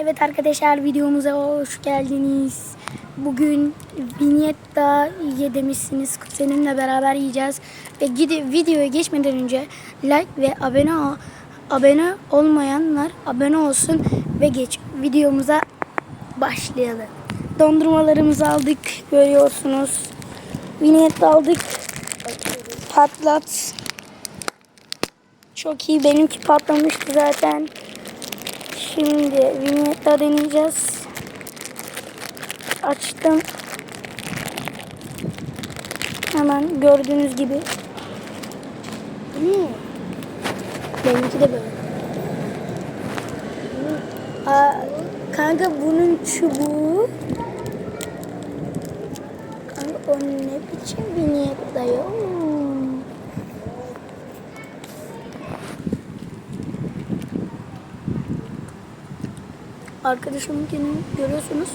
Evet arkadaşlar videomuza hoş geldiniz. Bugün Vignetta ye demişsiniz. Kuzenimle beraber yiyeceğiz. Ve gidi videoya geçmeden önce like ve abone abone olmayanlar abone olsun ve geç videomuza başlayalım. Dondurmalarımızı aldık görüyorsunuz. Vignetta aldık. Patlat. Çok iyi benimki patlamıştı zaten. Şimdi vignetta deneyeceğiz. Açtım. Hemen gördüğünüz gibi. Hmm. Benimki de böyle. Aa, kanka bunun çubuğu. Kanka o ne biçim vignetta ya? Hmm. Arkadaşımınkini görüyorsunuz.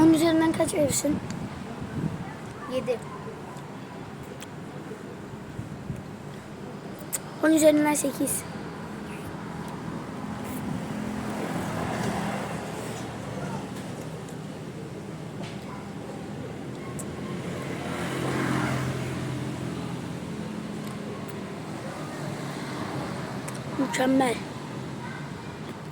Onun üzerinden kaç verirsin? 7. Onun üzerinden 8. Mükemmel.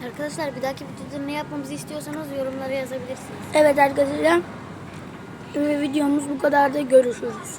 Arkadaşlar bir dahaki videoda ne yapmamızı istiyorsanız yorumlara yazabilirsiniz. Evet arkadaşlar. Ve videomuz bu kadar da görüşürüz.